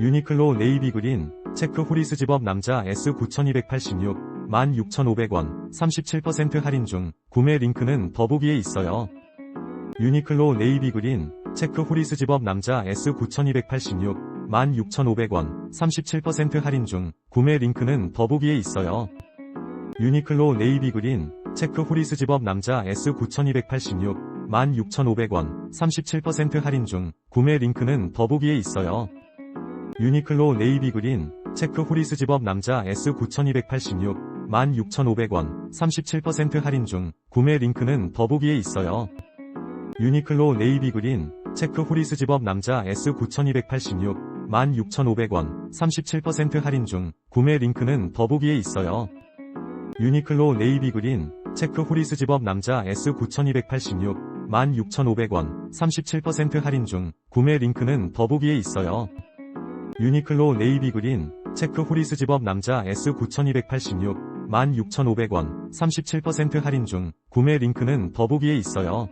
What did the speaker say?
유니클로 네이비 그린, 체크 후리스 집업 남자 S9286, 16,500원, 37% 할인 중, 구매 링크는 더보기에 있어요. 유니클로 네이비 그린, 체크 후리스 집업 남자 S9286, 16,500원, 37% 할인 중, 구매 링크는 더보기에 있어요. 유니클로 네이비 그린, 체크 후리스 집업 남자 S9286, 16,500원, 37% 할인 중, 구매 링크는 더보기에 있어요. 유니클로 네이비 그린, 체크 후리스 집업 남자 S9286, 16,500원, 37% 할인 중, 구매 링크는 더보기에 있어요. 유니클로 네이비 그린, 체크 후리스 집업 남자 S9286, 16,500원, 37% 할인 중, 구매 링크는 더보기에 있어요. 유니클로 네이비 그린, 체크 후리스 집업 남자 S9286, 16,500원, 37% 할인 중, 구매 링크는 더보기에 있어요. 유니클로 네이비 그린, 체크 후리스 집업 남자 S9286, 16,500원, 37% 할인 중, 구매 링크는 더보기에 있어요.